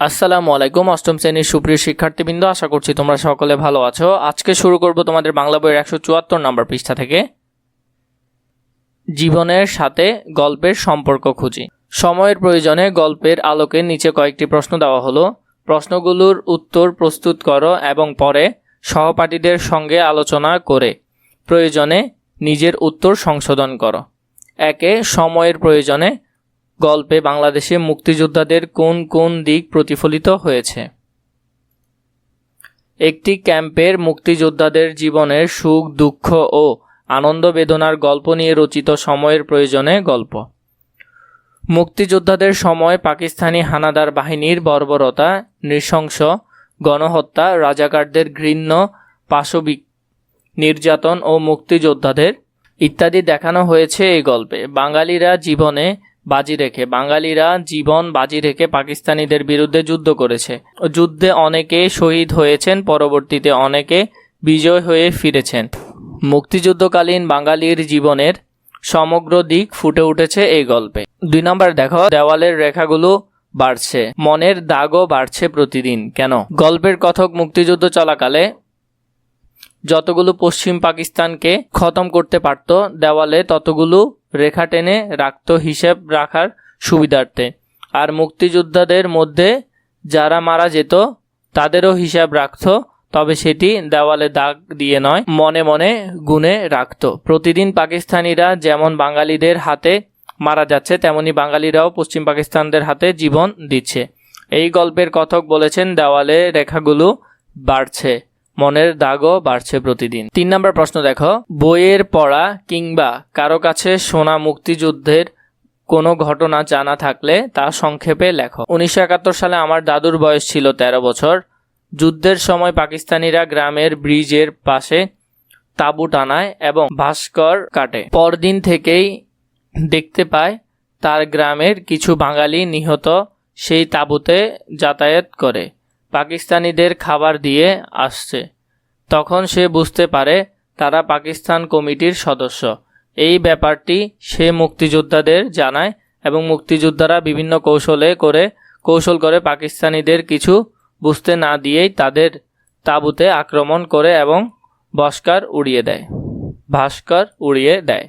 আসসালামু আলাইকুম, অষ্টম শ্রেণির সুপ্রিয় শিক্ষার্থীবৃন্দ, আশা করছি তোমরা সকলে ভালো আছো। আজকে শুরু করব তোমাদের বাংলা বইয়ের একশো চুয়াত্তর নম্বর পৃষ্ঠা থেকে। জীবনের সাথে গল্পের সম্পর্ক খুঁজি। সময়ের প্রয়োজনে গল্পের আলোকে নিচে কয়েকটি প্রশ্ন দেওয়া হলো। প্রশ্নগুলোর উত্তর প্রস্তুত করো এবং পরে সহপাঠীদের সঙ্গে আলোচনা করে প্রয়োজনে নিজের উত্তর সংশোধন করো। একে সময়ের প্রয়োজনে গল্পে বাংলাদেশে মুক্তিযোদ্ধাদের কোন কোন দিক প্রতিফলিত হয়েছে? একটি ক্যাম্পের মুক্তিযোদ্ধাদের জীবনের সুখ, দুঃখ ও আনন্দ বেদনার গল্প নিয়ে রচিত সময়ের প্রয়োজনে গল্প। মুক্তিযোদ্ধাদের সময় পাকিস্তানি হানাদার বাহিনীর বর্বরতা, নৃশংস গণহত্যা, রাজাকারদের ঘৃণ্য, পাশবিক নির্যাতন ও মুক্তিযোদ্ধাদের ইত্যাদি দেখানো হয়েছে এই গল্পে। বাঙালিরা জীবনে বাজি রেখে। বাঙালিরা জীবন বাজি রেখে পাকিস্তানিদের বিরুদ্ধে যুদ্ধ করেছে। যুদ্ধে অনেকে শহীদ হয়েছেন, পরবর্তীতে অনেকে বিজয় হয়ে ফিরেছেন। মুক্তিযুদ্ধকালীন বাঙালির জীবনের সমগ্র দিক ফুটে উঠেছে এই গল্পে। দুই নম্বর দেখো, দেওয়ালের রেখাগুলো বাড়ছে, মনের দাগও বাড়ছে প্রতিদিন। কেন? গল্পের কথক মুক্তিযুদ্ধ চলাকালে যতগুলো পশ্চিম পাকিস্তানকে খতম করতে পারত, দেওয়ালে ততগুলো রেখা টেনে রাখত হিসেব রাখার সুবিধার্থে। আর মুক্তিযোদ্ধাদের মধ্যে যারা মারা যেত, তাদেরও হিসাব রাখত, তবে সেটি দেওয়ালে দাগ দিয়ে নয়, মনে মনে গুনে রাখত। প্রতিদিন পাকিস্তানিরা যেমন বাঙালিদের হাতে মারা যাচ্ছে, তেমনি বাঙালিরাও পশ্চিম পাকিস্তানদের হাতে জীবন দিচ্ছে। এই গল্পের কথক বলেছেন, দেওয়ালে রেখাগুলো বাড়ছে। মনের দাগও বাড়ছে প্রতিদিন। তিন নম্বর প্রশ্ন দেখো। বইয়ের পড়া কিংবা কারও কাছে শোনা মুক্তিযুদ্ধের কোনো ঘটনা জানা থাকলে তা সংক্ষেপে লেখো। উনিশশো একাত্তর সালে আমার দাদুর বয়স ছিল ১৩ বছর। যুদ্ধের সময় পাকিস্তানিরা গ্রামের ব্রিজের পাশে তাঁবু টানায় এবং ভাস্কর কাটে। পরদিন থেকেই দেখতে পায়, তার গ্রামের কিছু বাঙালি নিহত সেই তাঁবুতে যাতায়াত করে। পাকিস্তানিদের খাবার দিয়ে আসছে। তখন সে বুঝতে পারে তারা পাকিস্তান কমিটির সদস্য। এই ব্যাপারটি সে মুক্তিযোদ্ধাদের জানায় এবং মুক্তিযোদ্ধারা বিভিন্ন কৌশলে করে, কৌশল করে পাকিস্তানিদের কিছু বুঝতে না দিয়েই তাদের তাঁবুতে আক্রমণ করে এবং বস্কার উড়িয়ে দেয়। ভাস্কর উড়িয়ে দেয়।